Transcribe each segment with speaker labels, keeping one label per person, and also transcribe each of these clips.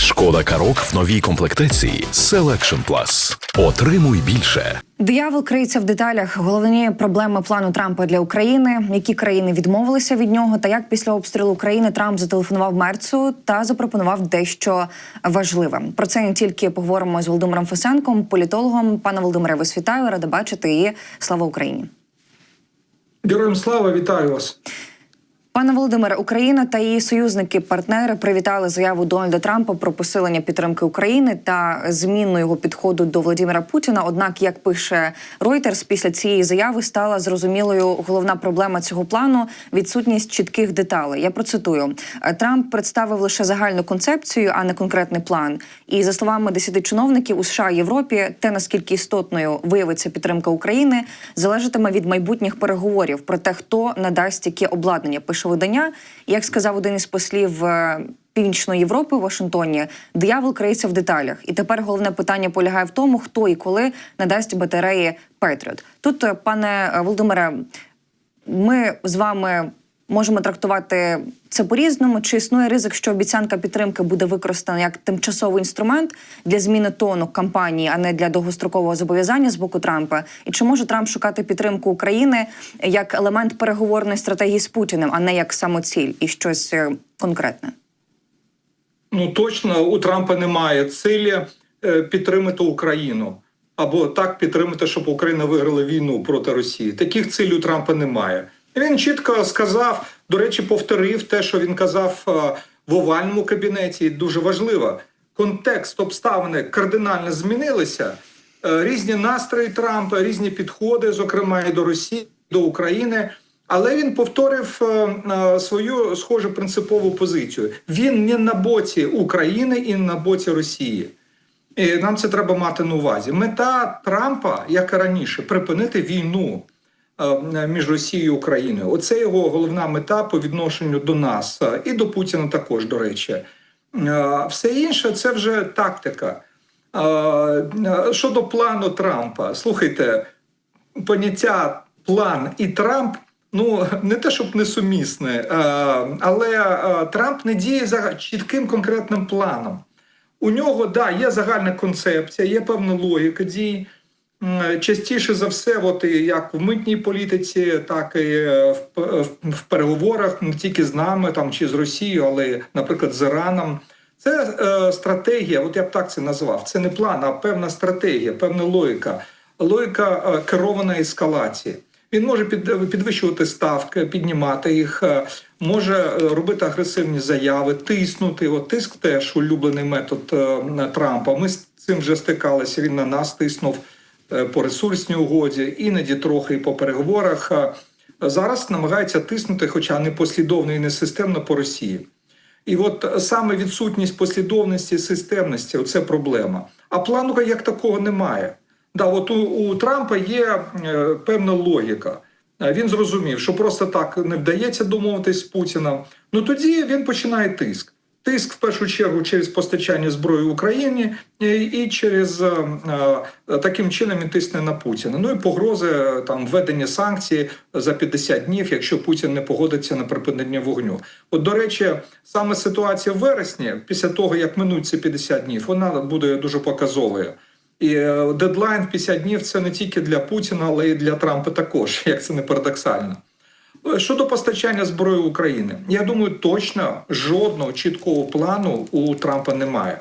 Speaker 1: Шкода Карок в новій комплектації Selection Plus. Отримуй більше.
Speaker 2: Диявол криється в деталях. Головні проблеми плану Трампа для України, які країни відмовилися від нього, та як після обстрілу України Трамп зателефонував Мерцу та запропонував дещо важливе. Про це не тільки поговоримо з Володимиром Фесенком, політологом. Пане Володимире, вас вітаю, рада бачити і слава Україні.
Speaker 3: Героям слава, вітаю вас.
Speaker 2: Пане Володимире, Україна та її союзники-партнери привітали заяву Дональда Трампа про посилення підтримки України та зміну його підходу до Владимира Путіна. Однак, як пише Reuters, після цієї заяви стала зрозумілою головна проблема цього плану відсутність чітких деталей. Я процитую: Трамп представив лише загальну концепцію, а не конкретний план. І за словами десяти чиновників у США і Європі, те наскільки істотною виявиться підтримка України, залежатиме від майбутніх переговорів про те, хто надасть яке обладнання. Пише видання. Як сказав один із послів е, Північної Європи у Вашингтоні, диявол криється в деталях. І тепер головне питання полягає в тому, хто і коли надасть батареї Петріот. Тут, е, пане Володимире, ми з вами можемо трактувати це по-різному. Чи існує ризик, що обіцянка підтримки буде використана як тимчасовий інструмент для зміни тону кампанії, а не для довгострокового зобов'язання з боку Трампа? І чи може Трамп шукати підтримку України як елемент переговорної стратегії з Путіним, а не як самоціль і щось е, конкретне?
Speaker 3: Ну точно у Трампа немає цілі е, підтримати Україну або так підтримати, щоб Україна виграла війну проти Росії. Таких цілей у Трампа немає. Він чітко сказав, до речі, повторив те, що він казав е, в овальному кабінеті. Дуже важливо. Контекст обставини кардинально змінилися. Е, Різні настрої Трампа, різні підходи, зокрема і до Росії, до України. Але він повторив е, свою схожу принципову позицію. Він не на боці України і не на боці Росії. І нам це треба мати на увазі. Мета Трампа, як і раніше, припинити війну між Росією і Україною. Оце його головна мета по відношенню до нас е, і до Путіна також, до речі. Е, Все інше це вже тактика. Е, е, Щодо плану Трампа, слухайте, поняття план і Трамп. Ну, не те, щоб несумісне, е, але е, Трамп не діє за чітким конкретним планом. У нього да, є загальна концепція, є певна логіка дій. М, Частіше за все, от як в митній політиці, так і е, в, в- переговорах не тільки з нами там чи з Росією, але, наприклад, з Іраном. Це е, стратегія, от я б так це назвав. Це не план, а певна стратегія, певна логіка, логіка е, керованої ескалації. Він може під, підвищувати ставки, піднімати їх, е, може е, робити агресивні заяви, тиснути. От тиск теж улюблений метод е, Трампа. Ми з цим вже стикалися. Він на нас тиснув е, по ресурсній угоді, іноді трохи і по переговорах. Е, Зараз намагається тиснути, хоча не послідовно і не системно по Росії. І от саме відсутність послідовності і системності це проблема. А плану як такого немає. Да, от у, у Трампа є е, певна логіка. Е, Він зрозумів, що просто так не вдається домовитись з Путіном. Ну тоді він починає тиск. Тиск в першу чергу через постачання зброї Україні і, і через е, е, таким чином він тисне на Путіна. Ну і погрози е, там введення санкцій за 50 днів, якщо Путін не погодиться на припинення вогню. От до речі, саме ситуація в вересні, після того як минуть ці 50 днів, вона буде дуже показовою. І е, дедлайн 50 днів це не тільки для Путіна, але й для Трампа також, як це не парадоксально. Е, Щодо постачання зброї України, я думаю, точно жодного чіткого плану у Трампа немає.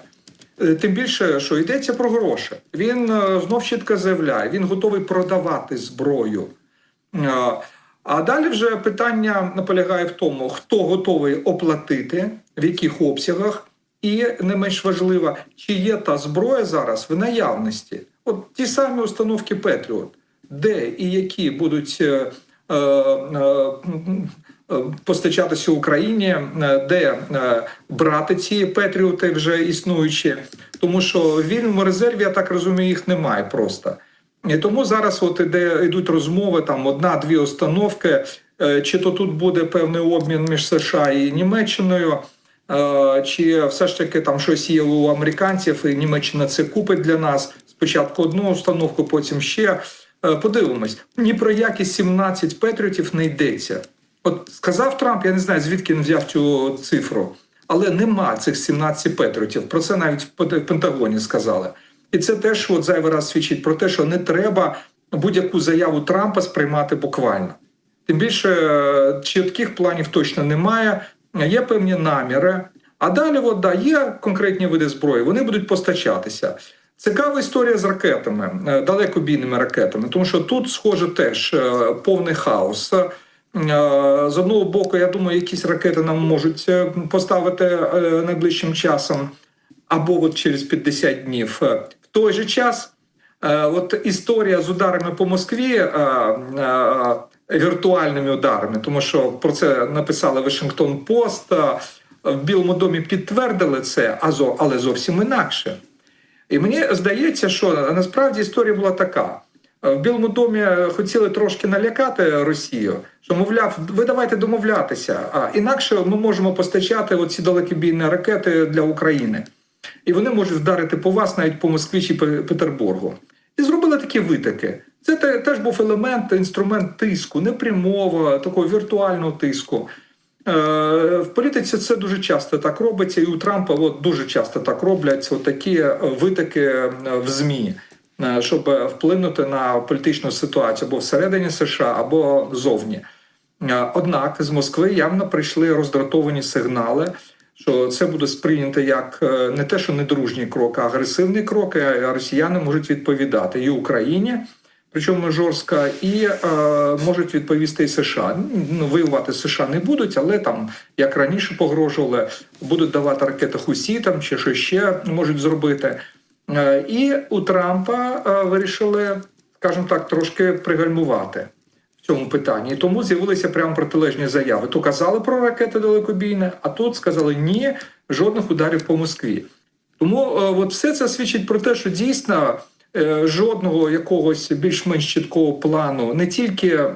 Speaker 3: Е, Тим більше, що йдеться про гроші. Він е, знов чітко заявляє, він готовий продавати зброю. А далі вже питання полягає в тому, хто готовий оплатити, в яких обсягах, і не менш важливо, чи є та зброя зараз в наявності. От ті самі установки Петріот, де і які будуть постачатися Україні, е, де е, брати ці Петріоти вже існуючі, тому що в вільному резерві, я так розумію, їх немає просто. І тому зараз, от іде йдуть розмови, там одна-дві установки, е, чи то тут буде певний обмін між США і Німеччиною, е, чи все ж таки там щось є у американців, і Німеччина це купить для нас. Спочатку одну установку, потім ще. Е, Подивимось, ні про які 17 петріотів не йдеться. От сказав Трамп, я не знаю, звідки він взяв цю цифру. але нема цих 17 патріотів. Про це навіть в Пентагоні сказали. І це теж от зайвий раз свідчить про те, що не треба будь-яку заяву Трампа сприймати буквально. Тим більше е, чітких планів точно немає, є певні наміри. А далі, от, да, є конкретні види зброї, вони будуть постачатися. Цікава історія з ракетами, е, далекобійними ракетами, тому що тут, схоже, теж е, повний хаос. Е, З одного боку, я думаю, якісь ракети нам можуть поставити найближчим часом, або от через 50 днів. В той же час, от історія з ударами по Москві, віртуальними ударами, тому що про це написали Вашингтон Пост. В Білому домі підтвердили це, але зовсім інакше. І мені здається, що насправді історія була така. В Білому домі хотіли трошки налякати Росію, що мовляв, ви давайте домовлятися. А інакше ми можемо постачати оці далекобійні ракети для України. І вони можуть вдарити по вас навіть по Москві чи Петербургу. І зробили такі витоки. Це теж був елемент, інструмент тиску, не прямого, такого віртуального тиску. Е, В політиці це дуже часто так робиться, і у Трампа от дуже часто так роблять такі е, витоки е, в ЗМІ, щоб вплинути на політичну ситуацію або всередині США, або зовні. Однак з Москви явно прийшли роздратовані сигнали, що це буде сприйнято як не те, що недружній крок, а агресивний крок. і Росіяни можуть відповідати і Україні. Причому жорстко, і е, можуть відповісти і США. Ну, воювати США не будуть, але там, як раніше погрожували, будуть давати ракети Хусі там чи що ще можуть зробити. Е, і у Трампа е, вирішили, скажімо так, трошки пригальмувати в цьому питанні. Тому з'явилися прямо протилежні заяви. То казали про ракети далекобійні, а тут сказали ні, жодних ударів по Москві. Тому е, от все це свідчить про те, що дійсно жодного якогось більш-менш чіткого плану, не тільки е,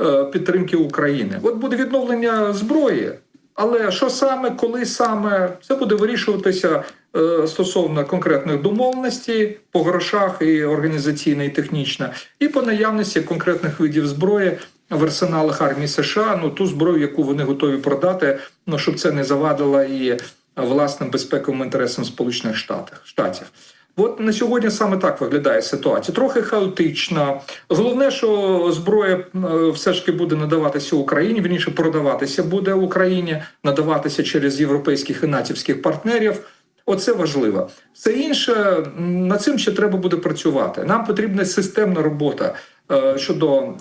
Speaker 3: е, підтримки України. От буде відновлення зброї, але що саме, коли саме, це буде вирішуватися е, стосовно конкретних домовленостей по грошах і організаційно, і технічно, і по наявності конкретних видів зброї. В арсеналах армії США ну ту зброю, яку вони готові продати, ну щоб це не завадило і власним безпековим інтересам Сполучених Штатів. От на сьогодні саме так виглядає ситуація. Трохи хаотично. Головне, що зброя е, все ж таки буде надаватися Україні, вірніше продаватися буде Україні, надаватися через європейських і натівських партнерів. Оце важливо. Все інше над цим ще треба буде працювати. Нам потрібна системна робота е, щодо е,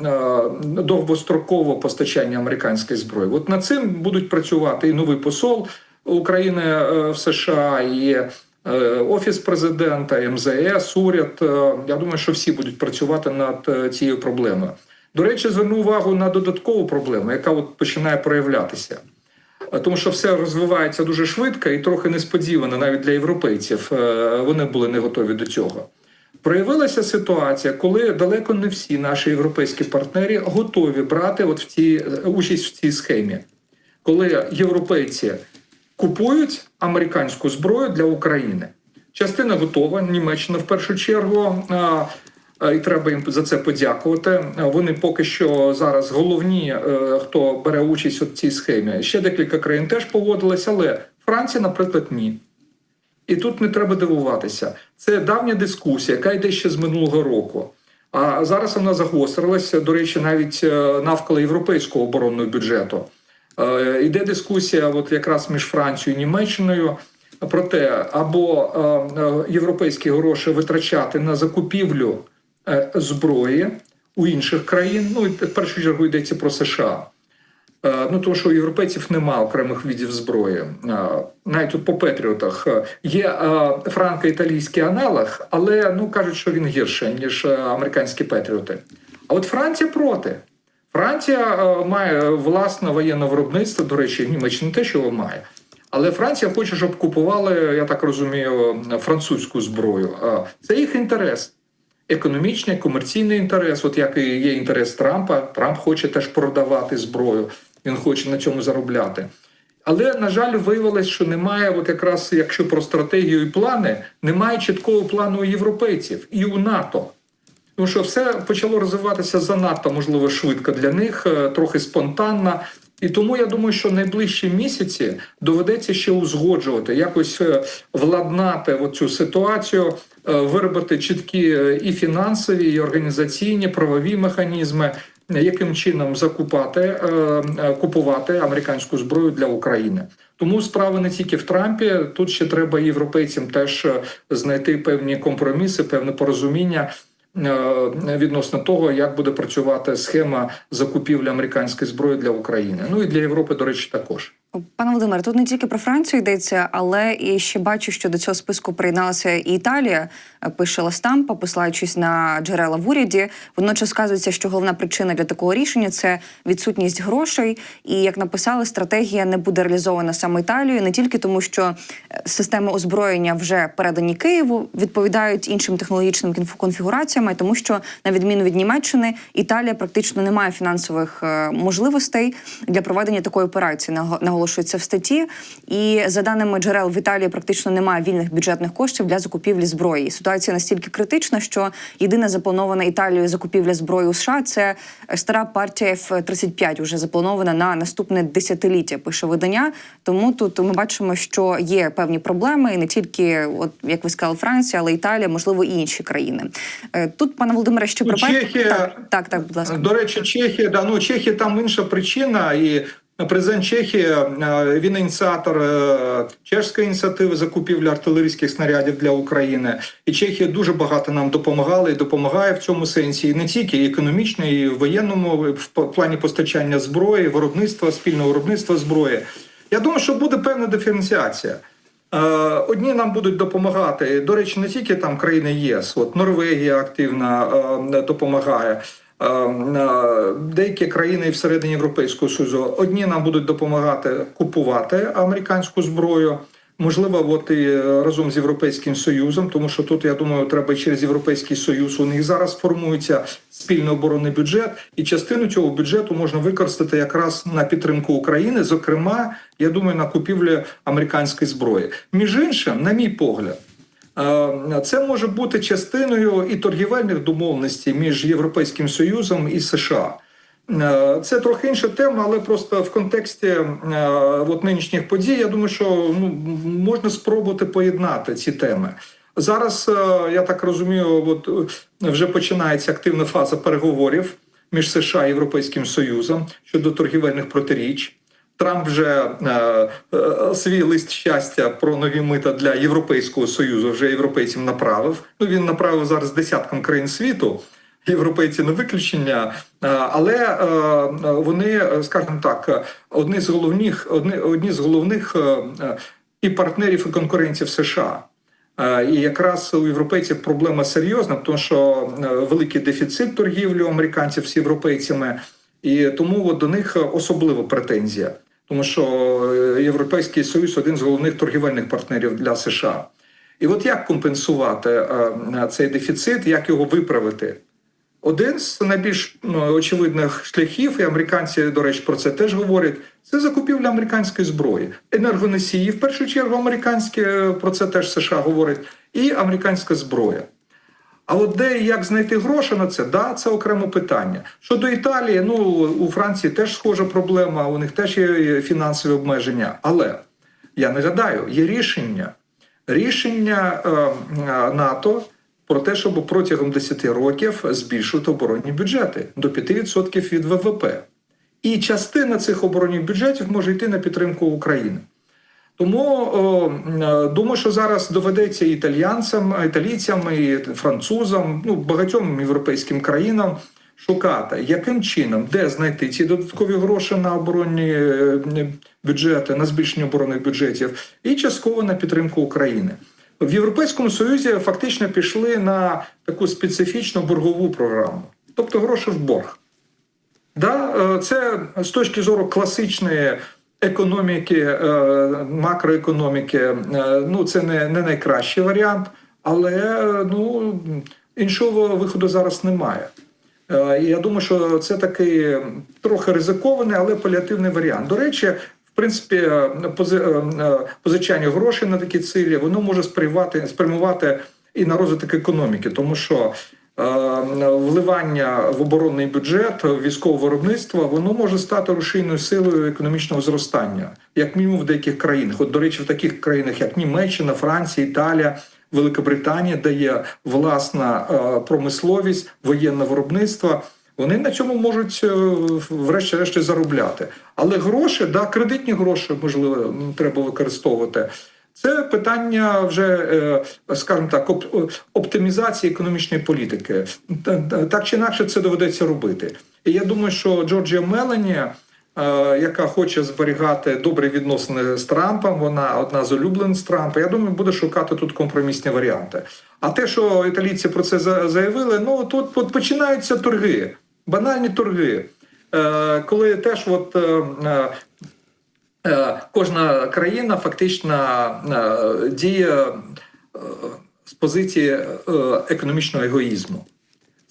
Speaker 3: довгострокового постачання американської зброї. От над цим будуть працювати і новий посол України в США, і офіс президента, МЗС, уряд. Е, Я думаю, що всі будуть працювати над е, цією проблемою. До речі, зверну увагу на додаткову проблему, яка от починає проявлятися. Е, Тому що все розвивається дуже швидко і трохи несподівано навіть для європейців. Е, Вони були не готові до цього. Проявилася ситуація, коли далеко не всі наші європейські партнери готові брати от в ці, участь в цій схемі. Коли європейці купують американську зброю для України. Частина готова, Німеччина в першу чергу. І треба їм за це подякувати. Вони поки що зараз головні, е, хто бере участь у цій схемі. Ще декілька країн теж погодилися, але Франція, наприклад, ні. І тут не треба дивуватися. Це давня дискусія, яка йде ще з минулого року. А зараз вона загострилася, до речі, навіть е, навколо європейського оборонного бюджету. Е, Йде дискусія, от якраз між Францією і Німеччиною, про те, або е, е, європейські гроші витрачати на закупівлю е, зброї у інших країн. Ну в першу чергу йдеться про США. Е, Ну, тому що у європейців нема окремих видів зброї. Е, Навіть тут по Петріотах е, є е, франко-італійський аналог, але ну кажуть, що він гірше, ніж е, американські Петріоти. А от Франція проти. Франція е, має власне воєнне виробництво, до речі, Німеччина те, що має. Але Франція хоче, щоб купували, я так розумію, французьку зброю. Це їх інтерес. Економічний, комерційний інтерес, от як і є інтерес Трампа. Трамп хоче теж продавати зброю, він хоче на цьому заробляти. Але, на жаль, виявилось, що немає, от якраз якщо про стратегію і плани, немає чіткого плану у європейців і у НАТО. Тому що все почало розвиватися занадто, можливо, швидко для них, е, трохи спонтанно. І тому я думаю, що найближчі місяці доведеться ще узгоджувати, якось е, владнати цю ситуацію, е, виробити чіткі і фінансові, і організаційні правові механізми, яким чином закупати купувати американську зброю для України. Тому справа не тільки в Трампі. Тут ще треба європейцям теж знайти певні компроміси, певне порозуміння. Е, Відносно того, як буде працювати схема закупівлі американської зброї для України, ну і для Європи, до речі, також.
Speaker 2: Пане Володимире, тут не тільки про Францію йдеться, але і ще бачу, що до цього списку приєдналася і Італія. Е, Пише Ластампа, посилаючись на джерела в уряді. Водночас сказується, що головна причина для такого рішення це відсутність грошей. І як написали, стратегія не буде реалізована саме Італією, не тільки тому, що е, системи озброєння вже передані Києву, відповідають іншим технологічним конф- конфігураціям, а тому, що на відміну від Німеччини, Італія практично не має фінансових е, можливостей для проведення такої операції. наго- Наголошується в статті. І за даними джерел в Італії, практично немає вільних бюджетних коштів для закупівлі зброї. Ситуація настільки критична, що єдина запланована Італією закупівля зброї у США це стара партія F-35, вже запланована на наступне десятиліття. Пише видання. Тому тут ми бачимо, що є певні проблеми, і не тільки, от як ви сказали, Франція, але Італія, можливо, і інші країни. Е, Тут, пане Володимире, що
Speaker 3: Ну,
Speaker 2: про
Speaker 3: Чехія-
Speaker 2: так, так, так, будь ласка.
Speaker 3: До речі, Чехія, да, ну Чехія там інша причина, і президент Чехії е, він ініціатор е, чешської ініціативи закупівлі артилерійських снарядів для України. І Чехія дуже багато нам допомагала і допомагає в цьому сенсі, і не тільки і економічно, і в воєнному в плані постачання зброї, виробництва, спільного виробництва зброї. Я думаю, що буде певна диференціація. Е, Одні нам будуть допомагати. До речі, не тільки там країни ЄС, от Норвегія активно допомагає. Е, Деякі країни всередині Європейського Союзу одні нам будуть допомагати купувати американську зброю. Можливо, от і е, разом з Європейським Союзом, тому що тут я думаю, треба через Європейський Союз. У них зараз формується спільний оборонний бюджет, і частину цього бюджету можна використати якраз на підтримку України. Зокрема, я думаю, на купівлю американської зброї. Між іншим, на мій погляд. Е, Це може бути частиною і торгівельних домовленостей між Європейським Союзом і США. Е, Це трохи інша тема, але просто в контексті е, от нинішніх подій, я думаю, що ну, можна спробувати поєднати ці теми. Зараз я так розумію, от вже починається активна фаза переговорів між США і Європейським Союзом щодо торгівельних протиріч. Трамп вже е, е, свій лист щастя про нові мита для Європейського союзу вже європейцям направив. Ну він направив зараз десяткам країн світу. Європейці не виключення, е, але е, вони, скажімо так, одні з головних, одні, одні з головних і партнерів, і конкурентів США. І якраз у європейців проблема серйозна, тому що великий дефіцит торгівлі у американців з європейцями, і тому до них особлива претензія, тому що е, Європейський Союз один з головних торгівельних партнерів для США. І от як компенсувати е, цей дефіцит, як його виправити? Один з найбільш очевидних шляхів, і американці, до речі, про це теж говорять, це закупівля американської зброї. Енергоносії, в першу чергу, американські е, про це теж США говорять, і американська зброя. А от де і як знайти гроші на це, да, це окреме питання. Щодо Італії, ну у Франції теж схожа проблема, у них теж є фінансові обмеження. Але я нагадаю, є рішення, рішення е, е, НАТО про те, щоб протягом 10 років збільшувати оборонні бюджети до 5% від ВВП. І частина цих оборонних бюджетів може йти на підтримку України. Тому о, е, думаю, що зараз доведеться італійцям, італійцям, і французам, ну багатьом європейським країнам шукати, яким чином, де знайти ці додаткові гроші на оборонні е, бюджети, на збільшення оборонних бюджетів, і частково на підтримку України. В Європейському Союзі фактично пішли на таку специфічну боргову програму, тобто гроші в борг. Да, е, це з точки зору класичної економіки, е, макроекономіки, е, ну це не, не найкращий варіант, але е, ну, іншого виходу зараз немає. Я думаю, що це такий трохи ризикований, але паліативний варіант. До речі, в принципі, пози- позичання грошей на такі цілі воно може спрямувати, спрямувати і на розвиток економіки, тому що вливання в оборонний бюджет, в військове виробництво, воно може стати рушійною силою економічного зростання, як мінімум в деяких країнах. От, до речі, в таких країнах, як Німеччина, Франція, Італія. Велика Британія дає власна е, промисловість, воєнне виробництво. Вони на цьому можуть е, врешті-решт заробляти. Але гроші, да, кредитні гроші, можливо, треба використовувати. Це питання вже, е, скажімо так, оптимізації економічної політики. Та- та- Так чи інакше це доведеться робити. І я думаю, що Джорджія Мелані, е, яка хоче зберігати добрі відносини з Трампом, вона одна з улюблених Трампа. Я думаю, буде шукати тут компромісні варіанти. А те, що італійці про це заявили, ну тут починаються торги, банальні торги. Е, Коли теж от кожна країна фактично е, діє е, з позиції е, економічного егоїзму.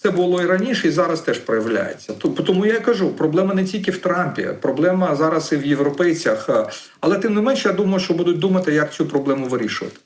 Speaker 3: Це було і раніше, і зараз теж проявляється. Тому я кажу, проблема не тільки в Трампі, проблема зараз і в європейцях. Е, Але тим не менше, я думаю, що будуть думати, як цю проблему вирішувати.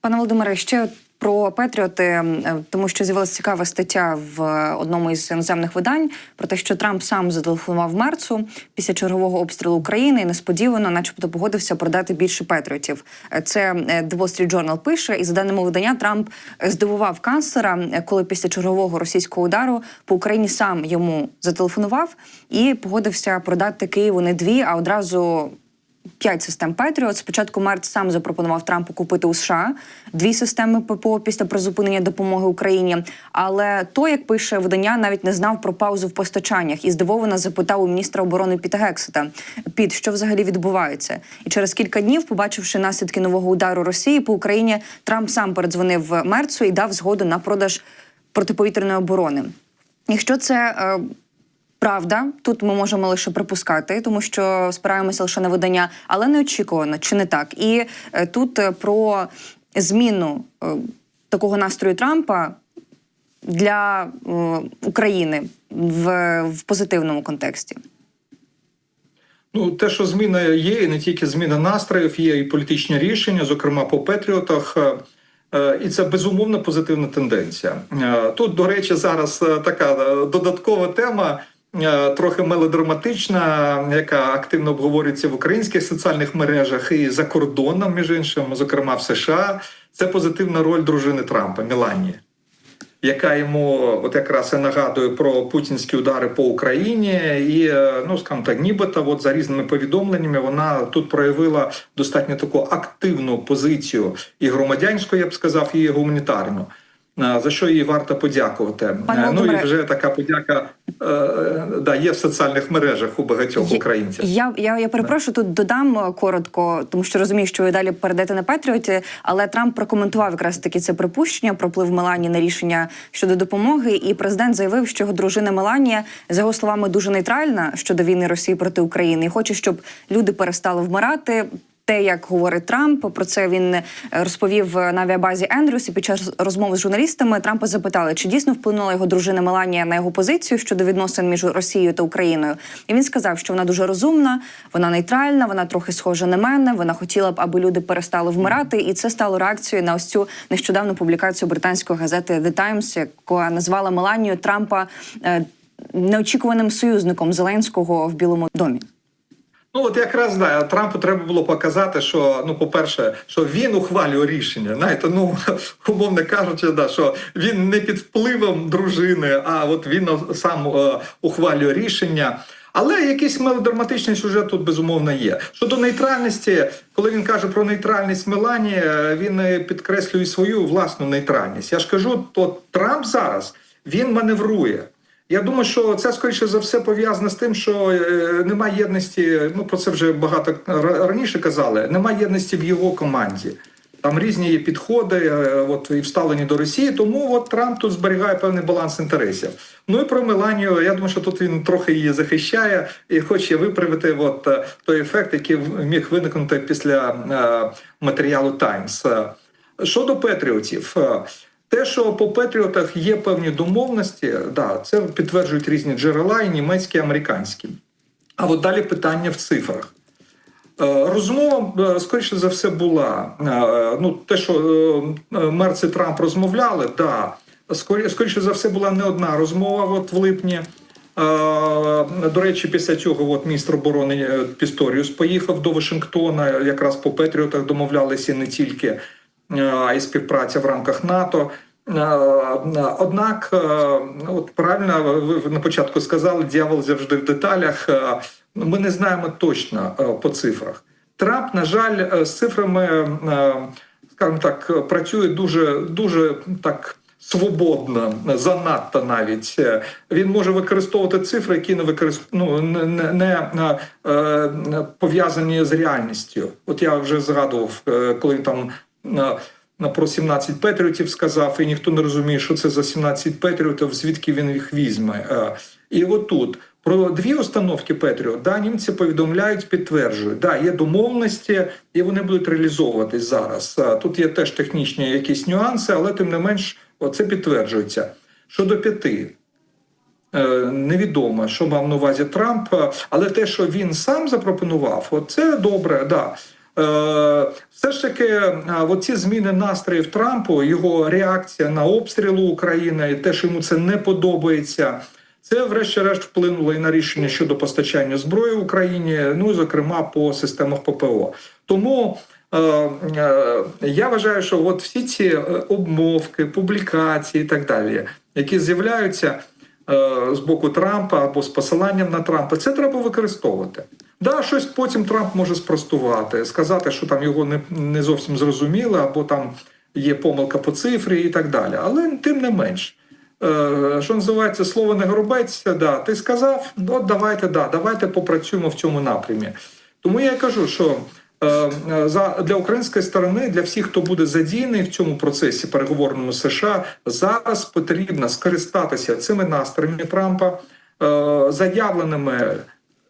Speaker 2: Пане Володимире, ще про Петріоти, тому що з'явилася цікава стаття в е, одному із іноземних видань про те, що Трамп сам зателефонував Мерцу після чергового обстрілу України і несподівано, начебто, погодився продати більше Петріотів. Е, Це е, The Wall Street Journal пише, і за даними видання, Трамп е, здивував канцлера, е, коли після чергового російського удару по Україні сам йому зателефонував і погодився продати Києву не дві, а одразу п'ять систем Петріот. Спочатку Мерц сам запропонував Трампу купити у США дві системи ППО після призупинення допомоги Україні. Але той, як пише видання, навіть не знав про паузу в постачаннях і здивовано запитав у міністра оборони Піта Гексета, Піт, що взагалі відбувається. І через кілька днів, побачивши наслідки нового удару Росії по Україні, Трамп сам передзвонив Мерцу і дав згоду на продаж протиповітряної оборони. Якщо це е, Правда, тут ми можемо лише припускати, тому що спираємося лише на видання, але неочікувано, чи не так. І е, тут е, про зміну е, такого настрою Трампа для України в, в позитивному контексті.
Speaker 3: Ну, те, що зміна є, і не тільки зміна настроїв, є і політичні рішення, зокрема по Петріотах. І це безумовно позитивна тенденція. Тут, до речі, зараз така додаткова тема, трохи мелодраматична, яка активно обговорюється в українських соціальних мережах і за кордоном, між іншим, зокрема в США. Це позитивна роль дружини Трампа Меланії яка йому от якраз і нагадує про путінські удари по Україні, і е, ну скажімо так, нібито от за різними повідомленнями вона тут проявила достатньо таку активну позицію і громадянську, я б сказав, і гуманітарну. За що їй варто подякувати?
Speaker 2: Пане
Speaker 3: Е, ну і вже така подяка е, да, є в соціальних мережах у багатьох
Speaker 2: Я-
Speaker 3: українців.
Speaker 2: Я, я, я перепрошую, тут додам е, коротко, тому що розумію, що ви далі перейдете на Петріоті, але Трамп прокоментував якраз таки це припущення про вплив Мелані на рішення щодо допомоги. І президент заявив, що його дружина Меланія, за його словами, дуже нейтральна щодо війни Росії проти України і хоче, щоб люди перестали вмирати. Те, як говорить Трамп, про це він е, розповів на авіабазі Ендрюс. І під час розмови з журналістами Трампа запитали, чи дійсно вплинула його дружина Меланія на його позицію щодо відносин між Росією та Україною. І він сказав, що вона дуже розумна, вона нейтральна, вона трохи схожа на мене. Вона хотіла б, аби люди перестали вмирати. І це стало реакцією на ось цю нещодавну публікацію британської газети The Times, яка назвала Меланію Трампа е, неочікуваним союзником Зеленського в Білому домі.
Speaker 3: Ну от якраз да, Трампу треба було показати, що ну, по-перше, що він ухвалює рішення. Знаєте, ну умовно кажучи, да, що він не під впливом дружини, а от він сам е, ухвалює рішення. Але якийсь мелодраматичний сюжет тут безумовно є. Щодо нейтральності, коли він каже про нейтральність Мелані, е, він е, підкреслює свою власну нейтральність. Я ж кажу, то Трамп зараз він маневрує. Я думаю, що це скоріше за все пов'язано з тим, що е, немає єдності. Ну про це вже багато раніше казали. Немає єдності в його команді. Там різні є підходи, е, от і вставлені до Росії. Тому от Трамп тут зберігає певний баланс інтересів. Ну і про Меланію. Я думаю, що тут він трохи її захищає і хоче виправити от е, той ефект, який міг виникнути після матеріалу Таймс. Щодо Петріотів. Те, що по Петріотах є певні домовності, да, це підтверджують різні джерела, і німецькі, і американські. А от далі питання в цифрах. Е, Розмова, е, скоріше за все, була. Е, Ну, те, що Мерц Трамп розмовляли, да, скоріше за все була не одна розмова от в липні. До речі, після цього от міністр оборони Пісторіус поїхав до Вашингтона. Якраз по Петріотах домовлялися не тільки, е, й співпраця в рамках НАТО. Е, Однак, е, от правильно ви на початку сказали, дьявол завжди в деталях. Ми не знаємо точно по цифрах. Трамп, на жаль, з цифрами, скажімо так, працює дуже дуже так. Свободно, занадто навіть він може використовувати цифри, які не використ... ну, не, не, не пов'язані з реальністю. От я вже згадував, коли там про 17 патріотів сказав, і ніхто не розуміє, що це за 17 патріотів, звідки він їх візьме. Е, І отут про дві установки Петріот, да, німці повідомляють, підтверджують, да, є домовленості, і вони будуть реалізовуватись зараз. Е, Тут є теж технічні якісь нюанси, але тим не менш, це підтверджується. Щодо п'яти. Е, Невідомо, що мав на увазі Трамп, але те, що він сам запропонував, це добре, да. Е, Все ж таки, е, оці зміни настроїв Трампу, його реакція на обстріли України, і те, що йому це не подобається, це, врешті-решт, вплинуло і на рішення щодо постачання зброї Україні, ну і зокрема по системах ППО. Тому е, я вважаю, що от всі ці обмовки, публікації і так далі, які з'являються з боку Трампа або з посиланням на Трампа, це треба використовувати. Да, щось потім Трамп може спростувати, сказати, що там його не, не зовсім зрозуміло, або там є помилка по цифрі і так далі. Але тим не менш. Е, Що називається слово не горобець, да, ти сказав, от давайте, да, давайте попрацюємо в цьому напрямі. Тому я кажу, що е, е, за для української сторони, для всіх, хто буде задіяний в цьому процесі переговорному США, зараз потрібно скористатися цими настроями Трампа, е, заявленими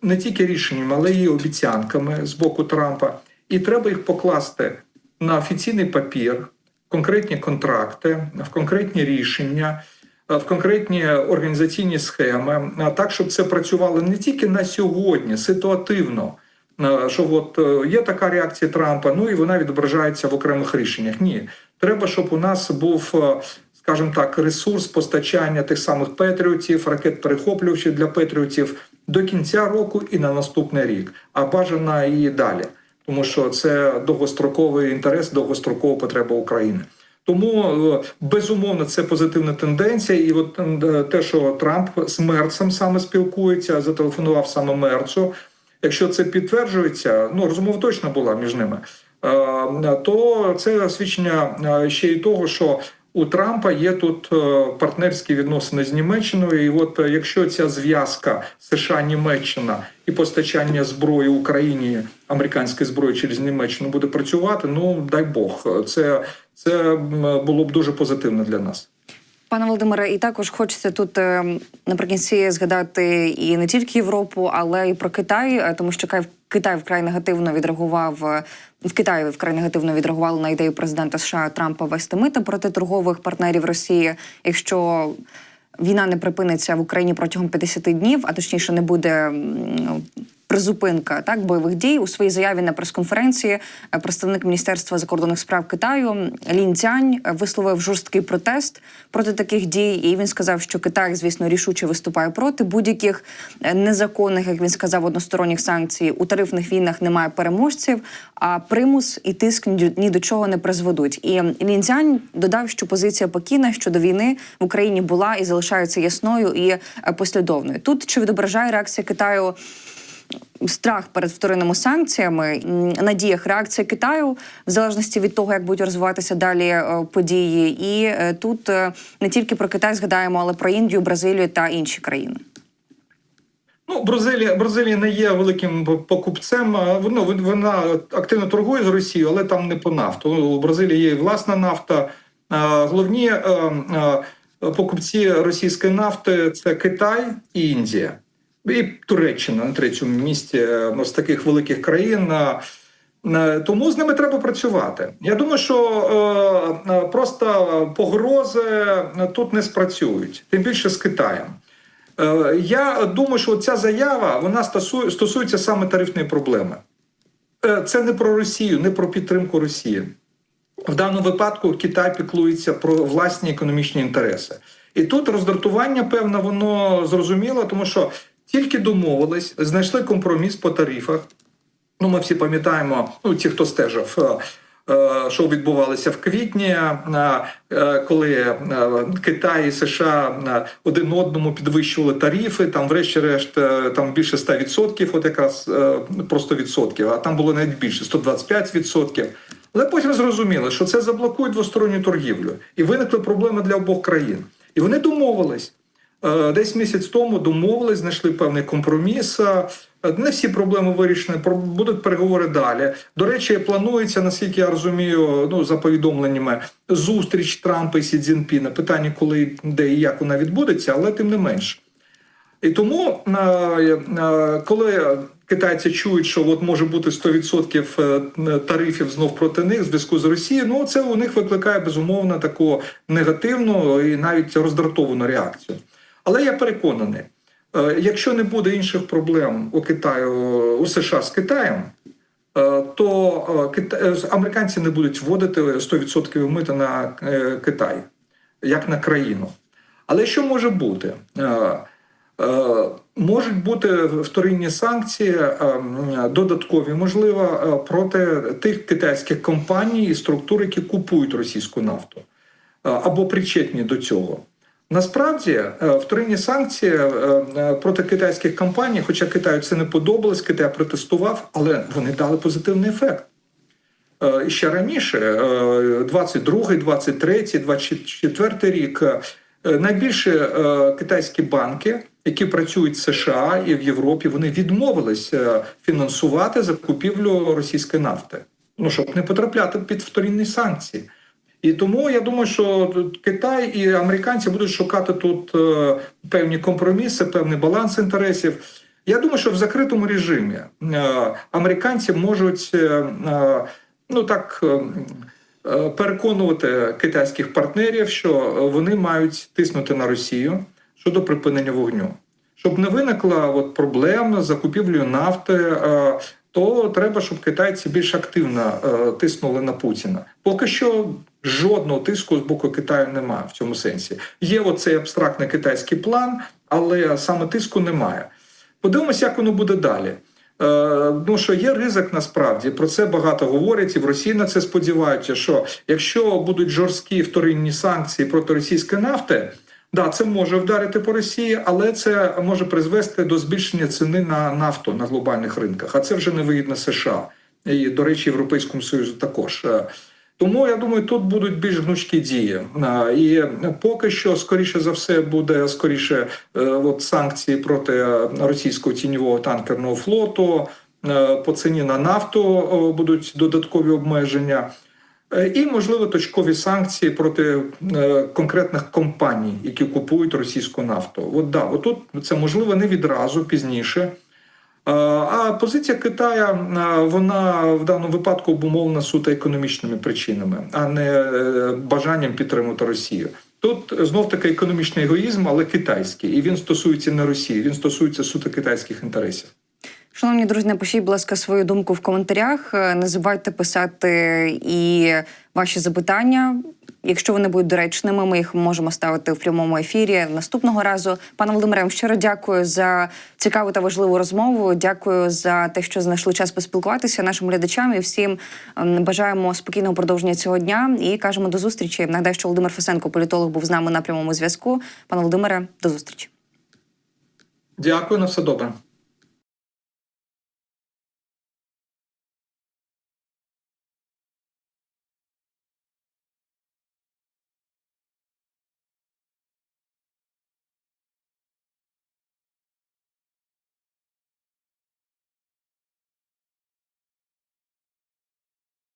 Speaker 3: не тільки рішеннями, але й обіцянками з боку Трампа, і треба їх покласти на офіційний папір, конкретні контракти, в конкретні рішення. В конкретні організаційні схеми, так, щоб це працювало не тільки на сьогодні, ситуативно, е, що от е, є така реакція Трампа, ну і вона відображається в окремих рішеннях. Ні, треба, щоб у нас був, е, скажімо так, ресурс постачання тих самих патріотів, ракет перехоплювачів для патріотів до кінця року і на наступний рік, а бажано і далі, тому що це довгостроковий інтерес, довгострокова потреба України. Тому е, безумовно це позитивна тенденція, і от е, те, що Трамп з Мерцем саме спілкується, зателефонував саме Мерцу. Якщо це підтверджується, ну розмова точно була між ними, е, то це свідчення ще й того, що у Трампа є тут е, партнерські відносини з Німеччиною. І от е, якщо ця зв'язка США-Німеччина і постачання зброї Україні, американської зброї через Німеччину буде працювати, ну дай Бог, це, це було б дуже позитивно для нас.
Speaker 2: Пане Володимире, і також хочеться тут е, наприкінці згадати і не тільки Європу, але і про Китай, тому що Кай- Китай вкрай негативно відреагував е, в Китаї вкрай негативно відреагували на ідею президента США Трампа вести мита проти торгових партнерів Росії. Якщо війна не припиниться в Україні протягом 50 днів, а точніше не буде м, призупинка так бойових дій у своїй заяві на прес-конференції. е, Представник міністерства закордонних справ Китаю Лін Цянь е, висловив жорсткий протест проти таких дій. І він сказав, що Китай, звісно, рішуче виступає проти будь-яких е, незаконних, як він сказав, односторонніх санкцій. У тарифних війнах немає переможців, а примус і тиск ні до- чого не призведуть. І Лін Цянь додав, що позиція Пекіна щодо війни в Україні була і залишається ясною і послідовною. Тут чи відображає реакція Китаю? Страх перед вторинними санкціями, м, надіях реакція Китаю в залежності від того, як будуть розвиватися далі е, події. І е, тут е, не тільки про Китай згадаємо, але про Індію, Бразилію та інші країни.
Speaker 3: Ну, Бразилія, Бразилія не є великим покупцем. Ну, вона активно торгує з Росією, але там не по нафту. У Бразилії є власна нафта. Головні покупці російської нафти це Китай і Індія. І Туреччина на третьому місці е, з таких великих країн. Е, е, Тому з ними треба працювати. Я думаю, що е, е, просто погрози е, тут не спрацюють, тим більше з Китаєм. Е, Я думаю, що ця заява вона стосує, стосується саме тарифної проблеми. Е, Це не про Росію, не про підтримку Росії. В даному випадку Китай піклується про власні економічні інтереси. І тут роздратування, певно, воно зрозуміло, тому що тільки домовились, знайшли компроміс по тарифах. Ну, ми всі пам'ятаємо, ну ті, хто стежив, е, е, що відбувалося в квітні, е, коли Китай і США один одному підвищували тарифи. Там, врешті-решт, там більше 100%, от якраз просто відсотків, а там було навіть більше 125%. Але потім зрозуміли, що це заблокує двосторонню торгівлю, і виникли проблеми для обох країн. І вони домовились. Е, Десь місяць тому домовились, знайшли певний компроміс. Е, Не всі проблеми вирішені, будуть переговори далі. До речі, планується, наскільки я розумію, ну за повідомленнями, зустріч Трампа і Сі Цзіньпіна. Питання, коли, де і як вона відбудеться, але тим не менш. І тому, е, коли китайці чують, що от може бути 100% е, тарифів знов проти них в зв'язку з Росією, ну це у них викликає безумовно таку негативну і навіть роздратовану реакцію. Але я переконаний, е, якщо не буде інших проблем у Китаю у США з Китаєм. е, То е, американці не будуть вводити 100% мита на Китай як на країну. Але що може бути? Можуть бути вторинні санкції, додаткові, можливо, проти тих китайських компаній і структур, які купують російську нафту або причетні до цього. Насправді, е, вторинні санкції е, е, проти китайських компаній, хоча Китаю це не подобалось, Китай протестував, але вони дали позитивний ефект. Ще раніше, е, 22, 23, 24 рік, найбільше китайські банки, які працюють в США і в Європі, вони відмовились фінансувати закупівлю російської нафти. Ну щоб не потрапляти під вторинні санкції. І тому я думаю, що Китай і американці будуть шукати тут е, певні компроміси, певний баланс інтересів. Я думаю, що в закритому режимі е, американці можуть е, ну так переконувати китайських партнерів, що вони мають тиснути на Росію щодо припинення вогню. Щоб не виникла от проблема з закупівлею нафти, то треба, щоб китайці більш активно тиснули на Путіна. Поки що жодного тиску з боку Китаю немає в цьому сенсі. Є оцей абстрактний китайський план, але саме тиску немає. Подивимося, як воно буде далі. Е, ну що є ризик насправді про це багато говорять, і в Росії на це сподіваються. Що якщо будуть жорсткі вторинні санкції проти російської нафти, да, це може вдарити по Росії, але це може призвести до збільшення ціни на нафту на глобальних ринках. А це вже не вигідно США і, до речі, Європейському Союзу також. Е, Тому я думаю, тут будуть більш гнучкі дії. І поки що, скоріше за все, буде скоріше е, от санкції проти е, російського тіньового танкерного флоту. е, По ціні на нафту будуть додаткові обмеження. Е, І, можливо, точкові санкції проти е, конкретних компаній, які купують російську нафту. От да, отут це можливо не відразу, пізніше. Е, А позиція Китая е, вона в даному випадку обумовлена суто економічними причинами, а не е, бажанням підтримувати Росію. Тут знов таки економічний егоїзм, але китайський, і він стосується не Росії, він стосується суто китайських інтересів.
Speaker 2: Шановні друзі, напишіть, будь ласка, свою думку в коментарях. Е, Не забувайте писати і ваші запитання. Якщо вони будуть доречними, ми їх можемо ставити в прямому ефірі наступного разу. Пане Володимире, вам щиро дякую за цікаву та важливу розмову. Дякую за те, що знайшли час поспілкуватися нашим глядачам і всім бажаємо спокійного продовження цього дня і кажемо до зустрічі. Нагадаю, що Володимир Фесенко, політолог, був з нами на прямому зв'язку. Пане Володимире, до зустрічі.
Speaker 3: Дякую на все добре.